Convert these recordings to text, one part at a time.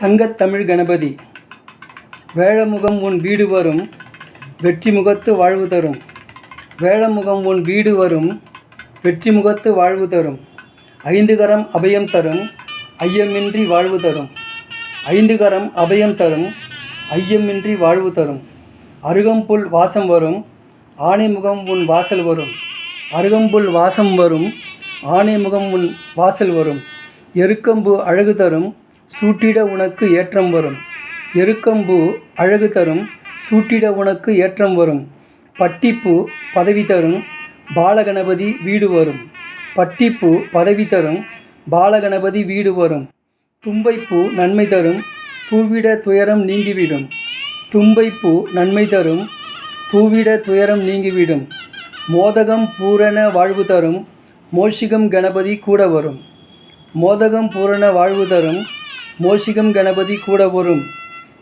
சங்கத்தமிழ் கணபதி. வேழமுகம் உன் வீடு வரும் வெற்றி முகத்து வாழ்வு தரும். வேழமுகம் உன் வீடு வரும் வெற்றி முகத்து வாழ்வு தரும். ஐந்து கரம் அபயம் தரும் ஐயமின்றி வாழ்வு தரும். ஐந்து கரம் அபயம் தரும் ஐயமின்றி வாழ்வு தரும். அருகம்புல் வாசம் வரும் ஆனைமுகம் உன் வாசல் வரும். அருகம்புல் வாசம் வரும் ஆனைமுகம் உன் வாசல் வரும். எருக்கம்பு அழகு தரும் சூட்டிட உனக்கு ஏற்றம் வரும். எருக்கம்பூ அழகு தரும் சூட்டிட உனக்கு ஏற்றம் வரும். பட்டிப்பூ பதவி தரும் பாலகணபதி வீடு வரும். பட்டிப்பூ பதவி தரும் பாலகணபதி வீடு வரும். தும்பைப்பூ நன்மை தரும் தூவிட துயரம் நீங்கிவிடும். தும்பைப்பூ நன்மை தரும் தூவிட துயரம் நீங்கிவிடும். மோதகம் பூரண வாழ்வு தரும் மோஷிகம் கணபதி கூட வரும். மோதகம் பூரண வாழ்வு தரும் மோஷிகம் கணபதி கூட வரும்.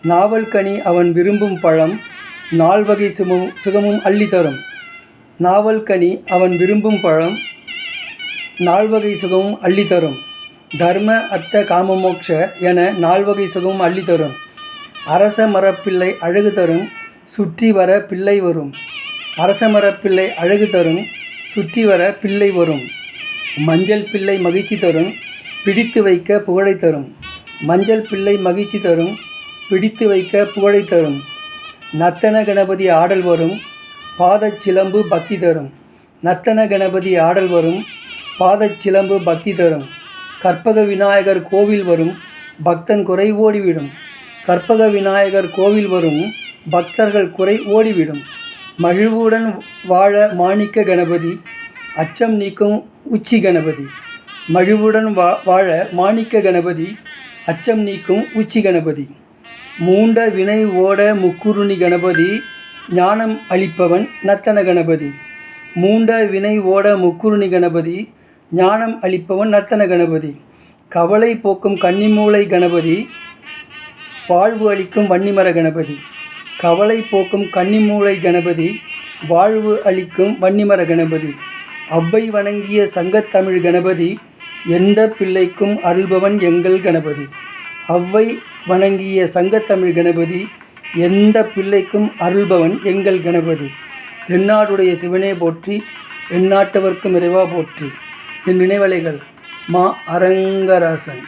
நாவல் கனி அவன் விரும்பும் பழம் நால்வகை சுமம் சுகமும் அள்ளி தரும். நாவல் கனி அவன் விரும்பும் பழம் நால்வகை சுகமும் அள்ளி தரும். தர்ம அர்த்த காமமோக்ஷ என நால்வகை சுகமும் அள்ளி தரும். அரச மரப்பிள்ளை அழகு தரும் சுற்றி வர பிள்ளை வரும். அரச மரப்பிள்ளை அழகு தரும் சுற்றி வர பிள்ளை வரும். மஞ்சள் பிள்ளை மகிழ்ச்சி தரும் பிடித்து வைக்க புகழை தரும். மஞ்சள் பிள்ளை மகிழ்ச்சி தரும் பிடித்து வைக்க புகழை தரும். நத்தன கணபதி ஆடல் வரும் பாதச்சிலம்பு பக்தி தரும். நத்தன கணபதி ஆடல் வரும் பாதச்சிலம்பு பக்தி தரும். கற்பக விநாயகர் கோவில் வரும் பக்தன் குறை ஓடிவிடும். கற்பக விநாயகர் கோவில் வரும் பக்தர்கள் குறை ஓடிவிடும். மகிழ்வுடன் வாழ மாணிக்க கணபதி அச்சம் நீக்கும் உச்சி கணபதி. மகிழ்வுடன் வா வாழ மாணிக்க கணபதி அச்சம் நீக்கும் உச்சி கணபதி. மூண்ட வினை ஓட முக்குருணி கணபதி ஞானம் அளிப்பவன் நர்த்தன கணபதி. மூண்ட வினை ஓட முக்குருணி கணபதி ஞானம் அளிப்பவன் நர்த்தன கணபதி. கவலை போக்கும் கன்னிமூலை கணபதி வாழ்வு அளிக்கும் வன்னிமர கணபதி. கவலை போக்கும் கன்னிமூலை கணபதி வாழ்வு அளிக்கும் வன்னிமர கணபதி. அவ்வை வணங்கிய சங்கத்தமிழ் கணபதி எந்த பிள்ளைக்கும் அருள்பவன் எங்கள் கணபதி. அவ்வை வணங்கிய சங்கத்தமிழ் கணபதி எந்த பிள்ளைக்கும் அருள்பவன் எங்கள் கணபதி. தென்னாடுடைய சிவனே போற்றி எந்நாட்டவர்க்கும் இறைவா போற்றி. என் நினைவலைகள் மா அரங்கராசன்